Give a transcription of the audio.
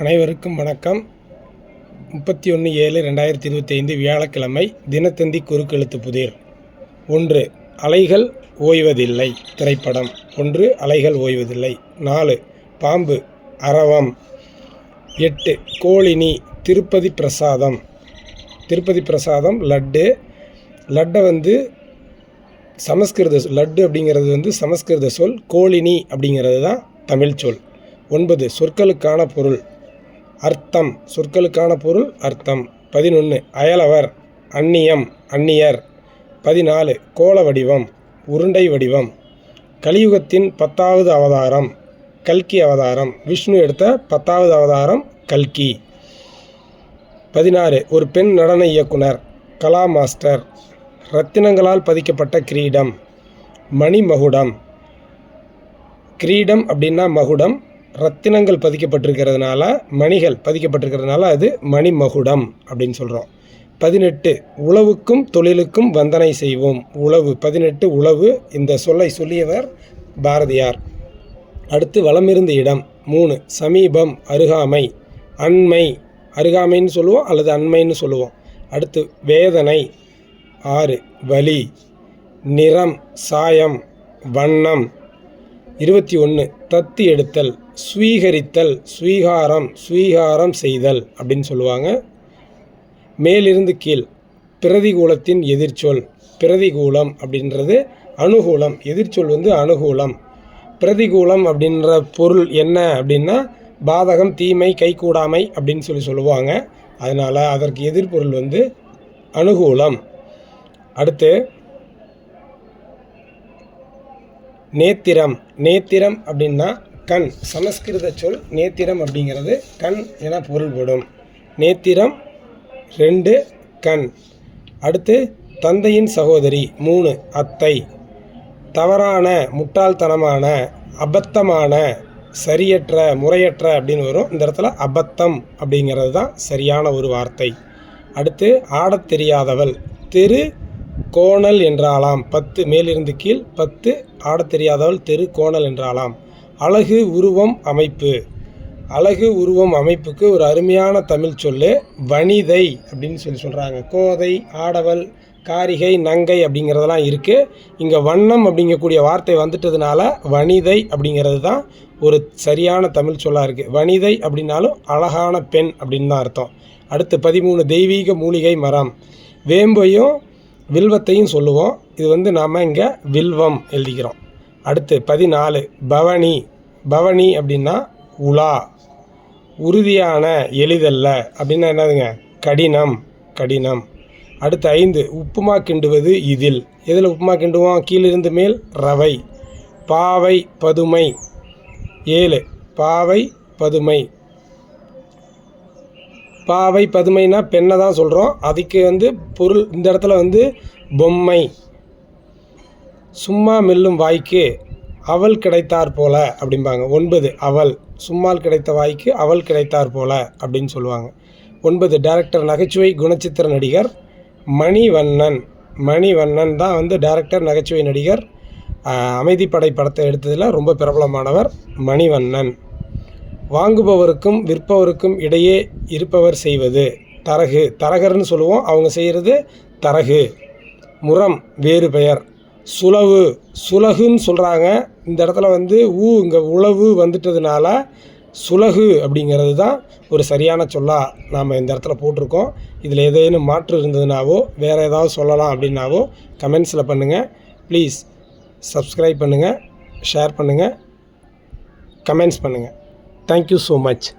அனைவருக்கும் வணக்கம். முப்பத்தி ஒன்று ஏழு ரெண்டாயிரத்தி இருபத்தி ஐந்து வியாழக்கிழமை தினத்தந்தி குறுக்கெழுத்து புதிர். ஒன்று அலைகள் ஓய்வதில்லை திரைப்படம். ஒன்று அலைகள் ஓய்வதில்லை. நாலு பாம்பு அரவம். எட்டு கோழினி திருப்பதி பிரசாதம். திருப்பதி பிரசாதம் லட்டு. லட்டை வந்து சமஸ்கிருத சொல். லட்டு அப்படிங்கிறது வந்து சமஸ்கிருத சொல் கோழினி அப்படிங்கிறது தான் தமிழ் சொல். ஒன்பது சொற்களுக்கான பொருள். அர்த்தம். சொற்களுக்கான பொருள் அர்த்தம். பதினொன்று அயலவர் அந்நியம் அந்நியர். பதினாலு கோள வடிவம் உருண்டை வடிவம். கலியுகத்தின் பத்தாவது அவதாரம் கல்கி அவதாரம். விஷ்ணு எடுத்த பத்தாவது அவதாரம் கல்கி. பதினாறு ஒரு பெண் நடன இயக்குனர் கலா மாஸ்டர். ரத்தினங்களால் பதிக்கப்பட்ட கிரீடம் மணிமகுடம். கிரீடம் அப்படின்னா மகுடம் ரத்தினங்கள் பதிக்கப்பட்டிருக்கிறதுனால மணிகள் பதிக்கப்பட்டிருக்கிறதுனால அது மணிமகுடம் அப்படின்னு சொல்கிறோம் பதினெட்டு உழவுக்கும் தொழிலுக்கும் வந்தனை செய்வோம். உழவு பதினெட்டு உழவு இந்த சொல்லை சொல்லியவர் பாரதியார். அடுத்து வளமிருந்த இடம். மூணு சமீபம் அருகாமை. அண்மை அருகாமைன்னு சொல்லுவோம் அல்லது அண்மைன்னு சொல்லுவோம். அடுத்து வேதனை. ஆறு வலி. நிறம் சாயம். வண்ணம். இருபத்தி ஒன்று தத்தி எடுத்தல் ஸ்வீகரித்தல் ஸ்வீகாரம் ஸ்வீகாரம் செய்தல் அப்படின்னு சொல்லுவாங்க. மேலிருந்து கீழ் பிரதிகூலத்தின் எதிர்ச்சொல் பிரதிகூலம் அப்படின்றது அனுகூலம். எதிர்ச்சொல் வந்து அனுகூலம். பிரதிகூலம் அப்படின்ற பொருள் என்ன அப்படின்னா பாதகம் தீமை கைகூடாமை அப்படின்னு சொல்லி சொல்லுவாங்க. அதனால் அதற்கு எதிர்பொருள் வந்து அனுகூலம். அடுத்து நேத்திரம். நேத்திரம் அப்படின்னா கண். சமஸ்கிருத சொல் நேத்திரம் அப்படிங்கிறது கண் என பொருள்படும். நேத்திரம் ரெண்டு கண். அடுத்து தந்தையின் சகோதரி மூணு அத்தை. தவறான முட்டாள்தனமான அபத்தமான சரியற்ற முறையற்ற அப்படின்னு வரும். இந்த இடத்துல அபத்தம் அப்படிங்கிறது தான் சரியான ஒரு வார்த்தை. அடுத்து ஆடத் தெரியாதவள். தெரு கோணல் என்றாலாம். பத்து மேலிருந்து கீழ் பத்து ஆடத் தெரியாதவள் தெரு கோணல் என்றாலாம். அழகு உருவம் அமைப்பு. அழகு உருவம் அமைப்புக்கு ஒரு அருமையான தமிழ் சொல்லு வனிதை அப்படின்னு சொல்லி சொல்கிறாங்க கோதை ஆடவள் காரிகை நங்கை அப்படிங்கிறதெல்லாம் இருக்குது இங்கே வண்ணம் அப்படிங்கக்கூடிய வார்த்தை வந்துட்டதுனால வனிதை அப்படிங்கிறது தான் ஒரு சரியான தமிழ் சொல்லாக இருக்குது வனிதை அப்படின்னாலும் அழகான பெண் அப்படின்னு தான் அர்த்தம். அடுத்து பதிமூணு தெய்வீக மூலிகை மரம். வேம்பையும் வில்வத்தையும் சொல்லுவோம். இது வந்து நாம் இங்கே வில்வம் எழுதிக்கிறோம். அடுத்து பதினாலு பவனி. பவனி அப்படின்னா உலா. உறுதியான எளிதல்ல. அப்படின்னா என்னதுங்க? கடினம் கடினம். அடுத்து ஐந்து உப்புமா கிண்டுவது இதில். எதில் உப்புமா கிண்டுவோம்? கீழிருந்து மேல் ரவை. பாவை பதுமை. ஏழு பாவை பதுமை. பாவை பதுமைனா பெண்ணை தான் சொல்கிறோம் அதுக்கு வந்து பொருள் இந்த இடத்துல வந்து பொம்மை. சும்மா மெல்லும் வாய்க்கு அவள் கிடைத்தார் போல அப்படிம்பாங்க. ஒன்பது அவள். சும்மால் கிடைத்த வாய்க்கு அவள் கிடைத்தார் போல அப்படின்னு சொல்லுவாங்க. ஒன்பது டைரக்டர் நகைச்சுவை குணச்சித்திர நடிகர் மணிவண்ணன். மணிவண்ணன் தான் வந்து டேரக்டர் நகைச்சுவை நடிகர். அமைதிப்படை படத்தை எடுத்ததில் ரொம்ப பிரபலமானவர் மணிவண்ணன். வாங்குபவருக்கும் விற்பவருக்கும் இடையே இருப்பவர் செய்வது. தரகு தரகர்னு சொல்லுவோம். அவங்க செய்கிறது தரகு. முறம் வேறு பெயர். சுலவு சுலகுன்னு சொல்கிறாங்க இந்த இடத்துல வந்து ஊ இங்கே உழவு வந்துட்டதுனால சுலகு அப்படிங்கிறது தான் ஒரு சரியான சொல்லாக நாம் இந்த இடத்துல போட்டிருக்கோம். இதில் ஏதேனும் மாற்று இருந்ததுனாவோ வேறு ஏதாவது சொல்லலாம் அப்படின்னாவோ கமெண்ட்ஸில் பண்ணுங்கள் ப்ளீஸ் சப்ஸ்கிரைப் பண்ணுங்கள் ஷேர் பண்ணுங்கள் கமெண்ட்ஸ் பண்ணுங்கள் Thank you so much.